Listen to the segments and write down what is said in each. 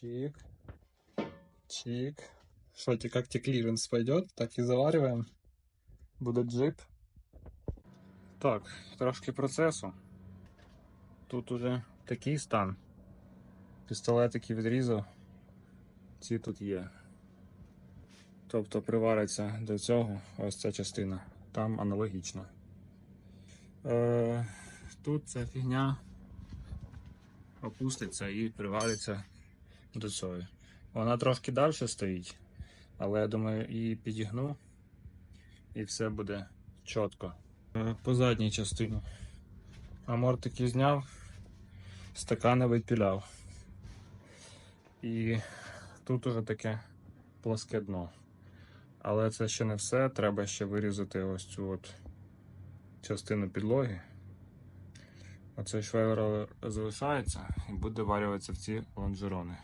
Чик. Чик. Тебе как тебе клиренс пойдет, так и завариваем. Буде джип. Так, трошки процесу. Тут уже такий стан. Пістолетики відрізав. Ці тут є. Тобто привариться до цього ось ця частина. Там аналогічно. Е, тут ця фігня опуститься і привариться до цього. Вона трошки далі стоїть, але я думаю, її підігну і все буде чітко. Е, По задній частині. Амортики зняв, стакани відпіляв. І тут уже таке плоске дно. Але це ще не все. Треба ще вирізати ось цю от частину підлоги. Оцей швейвер залишається і буде варюватися в ці лонжерони.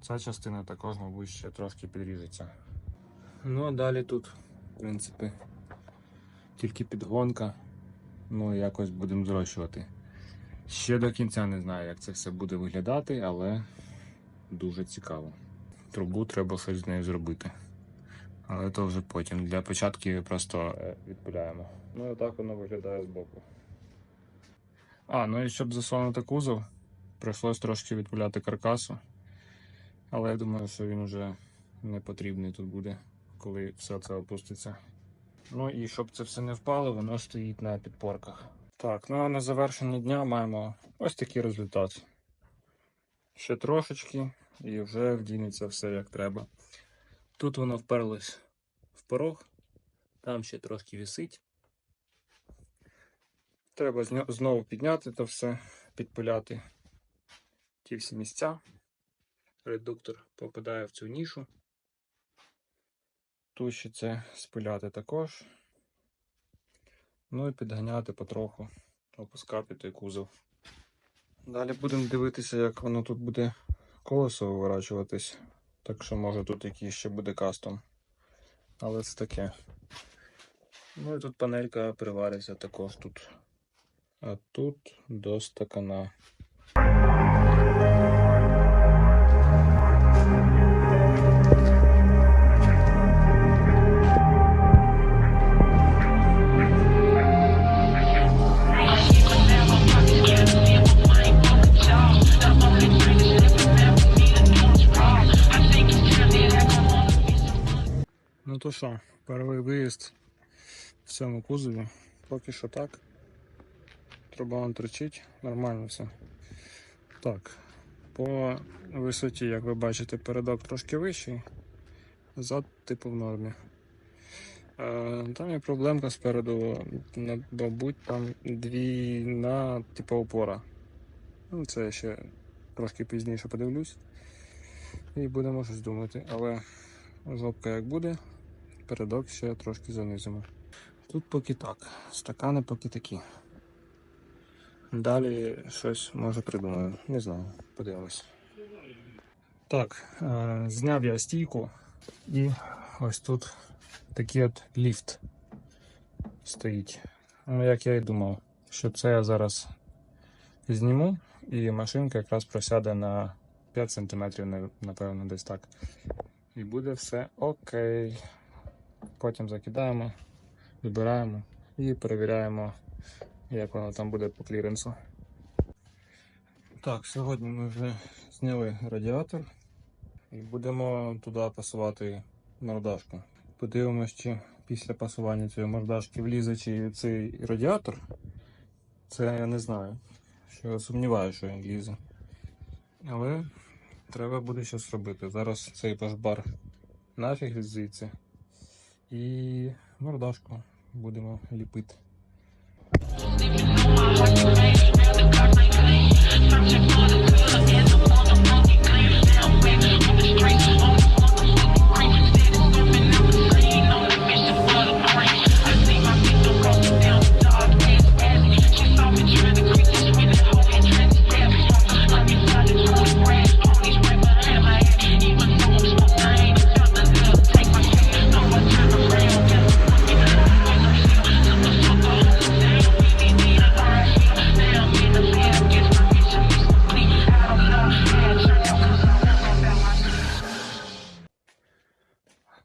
Ця частина також, мабуть, ще трошки підріжеться. Ну а далі тут, в принципі, тільки підгонка. Ну якось будемо зрощувати. Ще до кінця не знаю, як це все буде виглядати, але дуже цікаво. Трубу треба щось з нею зробити. Але то вже потім. Для початку просто е, відпиляємо. Ну і отак воно виглядає збоку. А, ну і щоб засунути кузов, прийшлось трошки відпиляти каркасу. Але я думаю, що він вже не потрібний тут буде, коли все це опуститься. Ну і щоб це все не впало, воно стоїть на підпорках. Так, ну а на завершення дня маємо ось такий результат. Ще трошечки і вже вдінеться все як треба. Тут воно вперлось в порог, там ще трошки висить. Треба знову підняти то все, підпиляти ті всі місця. Редуктор попадає в цю нішу. Тут це спиляти також. Ну і підганяти потроху, опускати той кузов. Далі будемо дивитися, як воно тут буде колесо виворачуватись. Так що може тут якийсь ще буде кастом. Але це таке. Ну і тут панелька привариться також тут. А тут до стакана. То що, перший виїзд в цьому кузові. Поки що так. Труба он торчить, нормально все. Так, по висоті, як ви бачите, передок трошки вищий, зад типу в нормі. Е, Там є проблемка спереду, мабуть, там двійна типу опора. Ну, це я ще трошки пізніше подивлюсь. І будемо щось думати. Але жопка як буде, передок ще трошки занизимо. Тут поки так, стакани поки такі. Далі щось може придумаю. Не знаю, подивимось. Так, е, зняв я стійку і ось тут такий от ліфт стоїть. Ну, як я і думав, що це я зараз зніму, і машинка якраз просяде на 5 см, напевно, десь так. І буде все окей. Потім закидаємо, вибираємо і перевіряємо, як воно там буде по кліренсу. Так, сьогодні ми вже зняли радіатор і будемо туди пасувати мордашку. Подивимось, чи після пасування цієї мордашки влізе чи цей радіатор. Це я не знаю. Що я сумніваюся, що він лізе. Але треба буде щось робити. Зараз цей пашбар нафіг звідси. І мордашку будемо ліпити.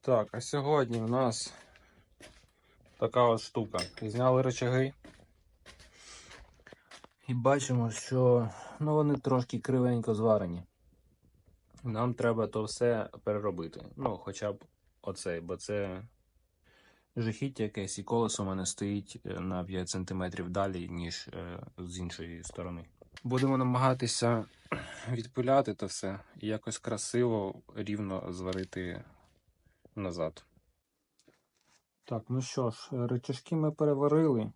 Так, а сьогодні в нас така от штука. Зняли рычаги. І бачимо, що ну, вони трошки кривенько зварені. Нам треба то все переробити. Ну, хоча б оцей, бо це жахіття якесь, і колесо у мене стоїть е, на 5 см далі, ніж е, з іншої сторони. Будемо намагатися відпиляти то все і якось красиво, рівно зварити назад. Так, ну що ж, речашки ми переварили,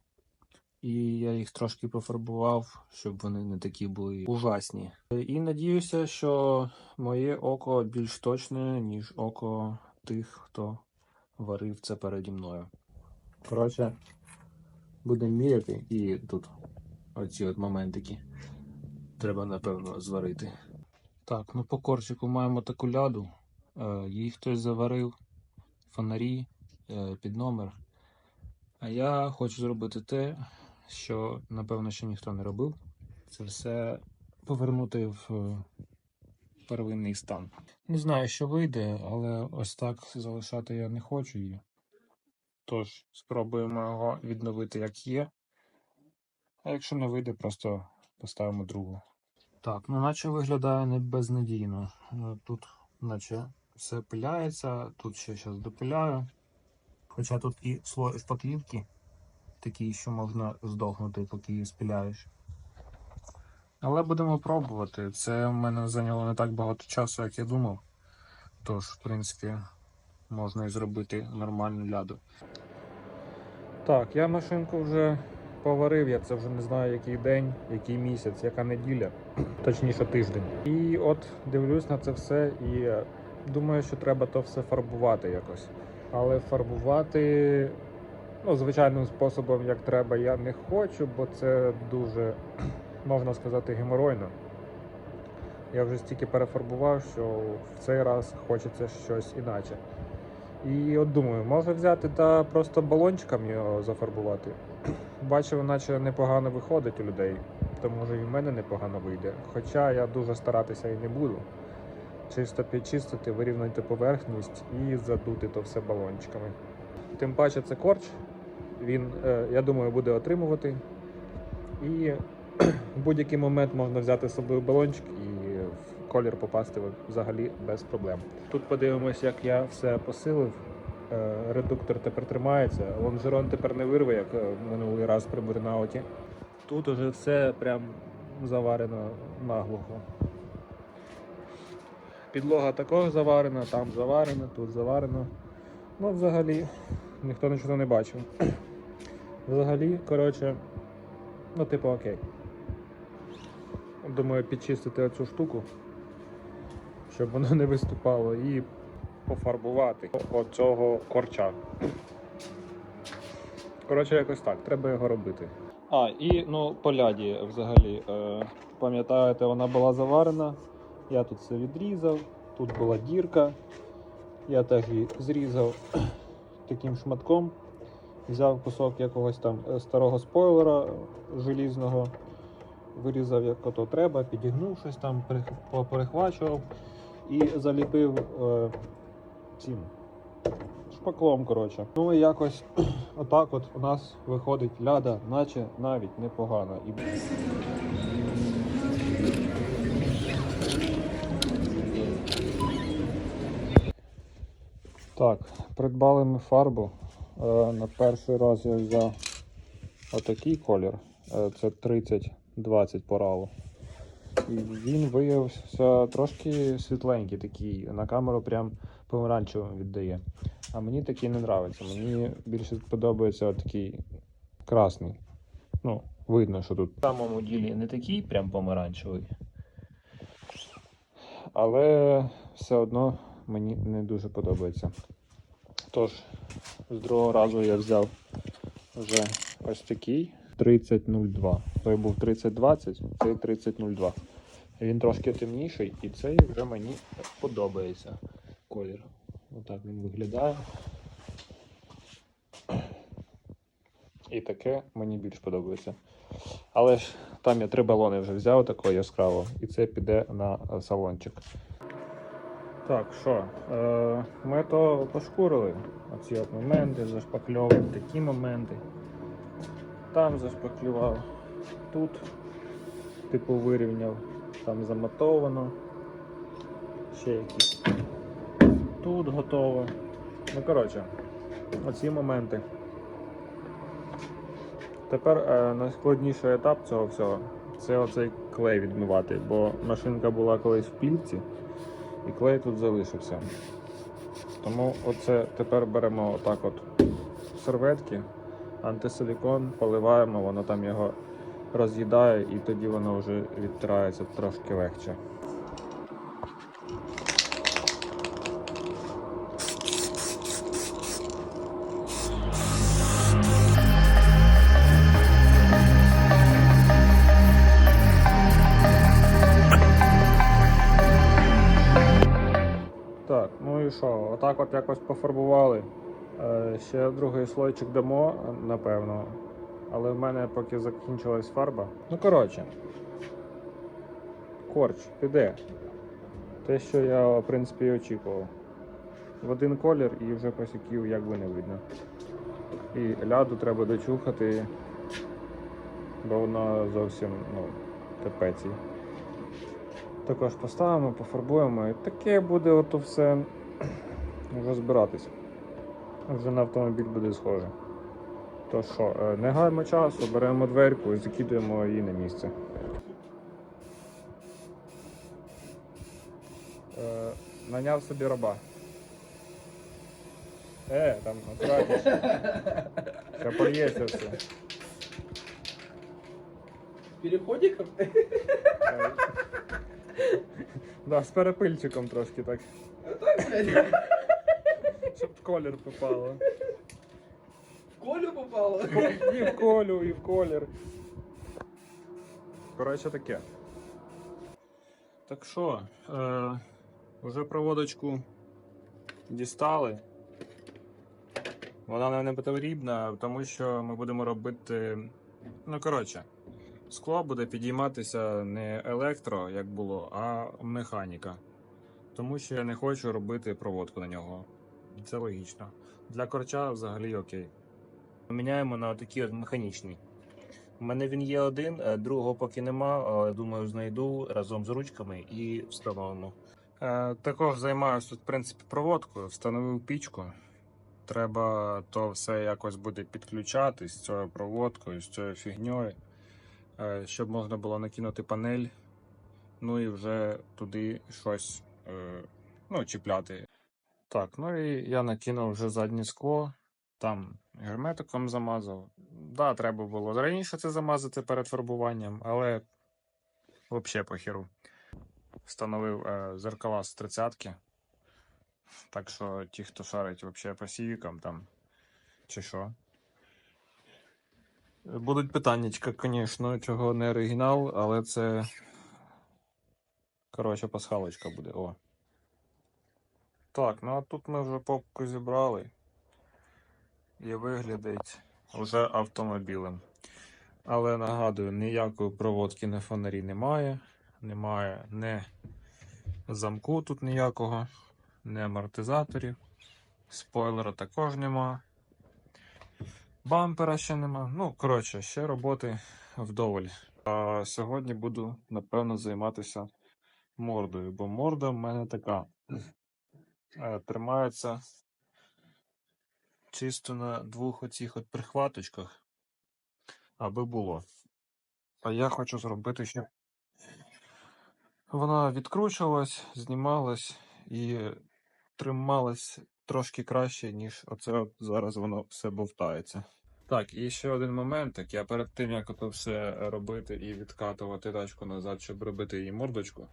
і я їх трошки пофарбував, щоб вони не такі були ужасні. І надіюся, що моє око більш точне, ніж око тих, хто варив це переді мною. Коротше, будемо міряти, і тут оці от моментики треба, напевно, зварити. Так, ну по корчику маємо таку ляду. Е, Її хтось заварив, фонарі е, під номер. А я хочу зробити те, що, напевно, ще ніхто не робив. Це все повернути в е, первинний стан. Не знаю, що вийде, але ось так залишати я не хочу її. Тож, спробуємо його відновити як є. А якщо не вийде, просто поставимо другу. Так, ну наче виглядає не безнадійно. Е, Тут, наче, все пиляється, тут ще зараз допиляю. Хоча тут і слой шпаклівки такий, що можна здохнути, поки її спиляєш. Але будемо пробувати. Це в мене зайняло не так багато часу, як я думав. Тож, в принципі, можна і зробити нормальну ляду. Так, я машинку вже поварив, я це вже не знаю, який день, який місяць, яка неділя, точніше тиждень. І от дивлюсь на це все і думаю, що треба то все фарбувати якось. Але фарбувати ну, звичайним способом, як треба, я не хочу, бо це дуже, можна сказати, геморойно. Я вже стільки перефарбував, що в цей раз хочеться щось іначе. І от думаю, може взяти та просто балончиком його зафарбувати. Бачив, наче непогано виходить у людей, то може і в мене непогано вийде. Хоча я дуже старатися і не буду. Чисто підчистити, вирівняти поверхність і задути то все балончиками. Тим паче це корч, він, е, я думаю, буде отримувати. І в будь-який момент можна взяти з собою балончик і в колір попасти взагалі без проблем. Тут подивимось, як я все посилив. Е, Редуктор тепер тримається, лонжерон тепер не вирве, як е, минулий раз при бурнауті. Тут уже все прям заварено наглухо. Підлога також заварена, там заварена, тут заварено. Ну, взагалі, ніхто нічого не бачив. Взагалі, коротше, ну, типу, окей. Думаю, підчистити оцю штуку, щоб воно не виступало, і пофарбувати оцього корча. Коротше, якось так, треба його робити. А, і ну, по ляді взагалі. Е, пам'ятаєте, вона була заварена. Я тут все відрізав, тут була дірка. Я так її зрізав таким шматком. Взяв кусок якогось там е, старого спойлера желізного, вирізав як ото треба, підігнув щось там, перех- поперехвачував і заліпив е, цим шпаклом. коротше. Ну і якось отак от у нас виходить ляда, наче навіть непогано. І... Так, придбали ми фарбу. Е, На перший раз я взяв отакий колір. Е, Це 30-20 по ралу. І він виявився трошки світленький, такий. На камеру прям помаранчевим віддає. А мені такий не подобається. Мені більше подобається такий красний. Ну, видно, що тут в самому ділі не такий прям помаранчевий. Але все одно мені не дуже подобається. Тож, з другого разу я взяв вже ось такий 3002. Той був 3020, цей 3002. Він трошки темніший, і цей вже мені подобається колір. Отак він виглядає. І таке мені більш подобається. Але ж там я три балони вже взяв такого яскравого, і це піде на салончик. Так, що? Е, ми то пошкурили. Оці от моменти, зашпакльовував такі моменти. Там зашпаклював. Тут, типу, вирівняв, там замотовано. Ще якісь. Тут готово. Ну, коротше, оці моменти. Тепер е, найскладніший етап цього всього це оцей клей відмивати, бо машинка була колись в пільці і клей тут залишився. Тому оце тепер беремо отак от серветки, антисилікон, поливаємо, воно там його роз'їдає і тоді воно вже відтирається трошки легше. От якось пофарбували. Е, ще другий слойчик дамо, напевно. Але в мене поки закінчилась фарба. Ну, коротше. Корч, піде. Те, що я, в принципі, очікував. В один колір і вже косяків як би не видно. І ляду треба дочухати, бо вона зовсім ну, тепець. Також поставимо, пофарбуємо і таке буде ото все розбиратись. Вже на автомобіль буде схоже. То що, е, не гаймо часу, беремо дверку і закидуємо її на місце. Е, наняв собі раба. Е, там акуратніше. Ще польється все. Переходиком? Е, Да, з перепильчиком трошки так, Так, блядь, щоб в колір попало. в Колю попало. І в колю, і в колір. Коротше таке. Так що, е, вже проводочку дістали. Вона нам не потрібна, тому що ми будемо робити. Ну, коротше, скло буде підійматися не електро, як було, а механіка. Тому що я не хочу робити проводку на нього. Це логічно. Для корча взагалі окей. Міняємо на такий от механічний. У мене він є один, е, другого поки нема, але думаю, знайду разом з ручками і встановимо. Е, також займаюся тут, в принципі, проводкою, встановив пічку. Треба то все якось буде підключати з цією проводкою, з цією фігньою, е, щоб можна було накинути панель, ну і вже туди щось ну, чіпляти. Так, ну і я накинув вже заднє скло, там герметиком замазав. Да, треба було раніше це замазати перед фарбуванням, але взагалі похеру. Встановив е, зеркала з тридцятки. Так що ті, хто шарить взагалі по сівікам там чи що. Будуть питаннячка, звісно, чого не оригінал, але це. Коротше, пасхалочка буде. О. Так, ну а тут ми вже попку зібрали і виглядить вже автомобілем. Але нагадую, ніякої проводки на фонарі немає. Немає не замку тут ніякого, не амортизаторів. Спойлера також нема. Бампера ще нема. Ну, коротше, ще роботи вдоволь. А сьогодні буду, напевно, займатися мордою, бо морда в мене така. Е, Тримається чисто на двох оцих от прихваточках, аби було. А я хочу зробити ще. Вона відкручувалась, знімалась і трималась трошки краще, ніж оце от зараз воно все бовтається. Так, і ще один моментик. Я перед тим, як ото все робити і відкатувати тачку назад, щоб робити її мордочку,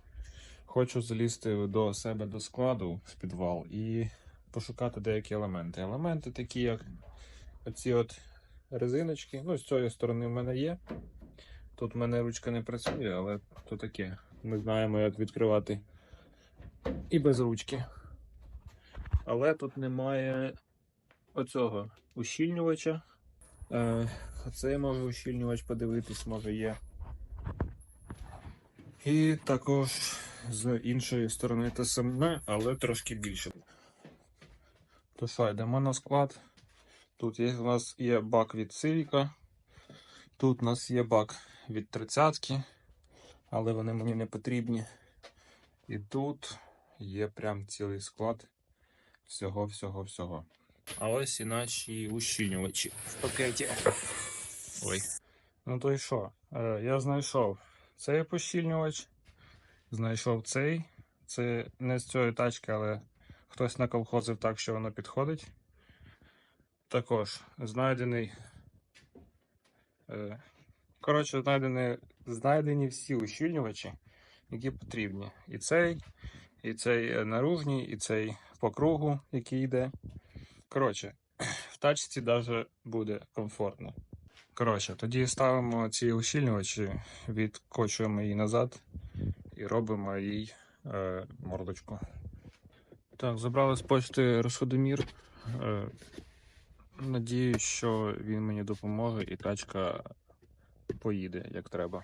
хочу залізти до себе до складу в підвал і пошукати деякі елементи. Елементи такі, як оці от резиночки. Ну, з цієї сторони в мене є. Тут в мене ручка не працює, але то таке. Ми знаємо, як відкривати і без ручки. Але тут немає оцього ущільнювача. Е, оцей може ущільнювач подивитись, може є. І також з іншої сторони те саме, але трошки більше. То що, йдемо на склад. Тут є, у нас є бак від Civic, тут у нас є бак від 30 але вони мені не потрібні. І тут є прям цілий склад всього, всього, всього. А ось і наші ущільнювачі в пакеті. Ой. Ну то й що? Е, я знайшов цей пощільнювач, знайшов цей. Це не з цієї тачки, але хтось наколхозив так, що воно підходить. Також знайдений. Е, коротше, знайдені, знайдені всі ущільнювачі, які потрібні. І цей, і цей е, наружній, і цей по кругу, який йде. Коротше, в тачці навіть буде комфортно. Коротше, тоді ставимо ці ущільнювачі, відкочуємо її назад і робимо їй е, мордочку. Так, забрали з почти розходомір. Е, надіюсь, що він мені допоможе і тачка поїде як треба.